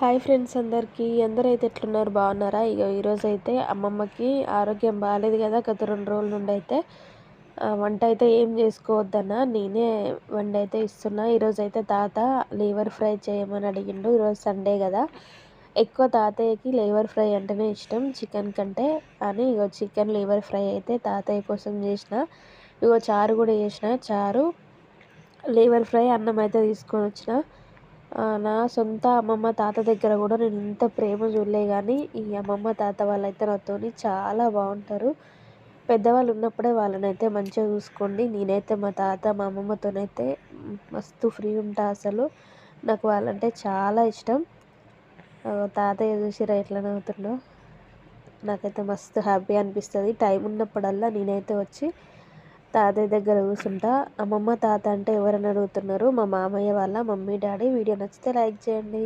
Hi friends అందరికీ. అందరైతే ఎట్లున్నారు? బాగున్నారా? ఇక ఈరోజు అయితే అమ్మమ్మకి ఆరోగ్యం బాగాలేదు కదా గత రెండు రోజుల నుండి అయితే వంట అయితే ఏం చేసుకోవద్దన్న నేనే వంట అయితే ఇస్తున్నా. ఈరోజు అయితే తాత లీవర్ ఫ్రై చేయమని అడిగిండు. ఈరోజు సండే కదా. ఎక్కువ తాతయ్యకి లివర్ ఫ్రై అంటేనే ఇష్టం. చికెన్ కంటే అని ఇగో చికెన్ లివర్ ఫ్రై అయితే తాతయ్య కోసం చేసిన. ఇగో చారు కూడా చేసిన. చారు లివర్ ఫ్రై అన్నం అయితే తీసుకొని వచ్చిన. నా సొంత అమ్మమ్మ తాత దగ్గర కూడా నేను ఇంత ప్రేమ చూడలే కానీ ఈ అమ్మమ్మ తాత వాళ్ళైతే నాతోని చాలా బాగుంటారు. పెద్దవాళ్ళు ఉన్నప్పుడే వాళ్ళనైతే మంచిగా చూసుకోండి. నేనైతే మా తాత మా అమ్మమ్మతోనైతే మస్తు ఫ్రీ ఉంటా అసలు. నాకు వాళ్ళంటే చాలా ఇష్టం. తాతయ్య చూసిరా ఎట్లా నవ్వుతుండో. నాకైతే మస్తు హ్యాపీ అనిపిస్తుంది. టైం ఉన్నప్పుడల్లా నేనైతే వచ్చి తాతయ్య దగ్గర కూర్చుంటా అమ్మమ్మ తాత అంటే ఎవరని అడుగుతున్నారు? మా మామయ్య వాళ్ళ మమ్మీ డాడీ. వీడియో నచ్చితే లైక్ చేయండి.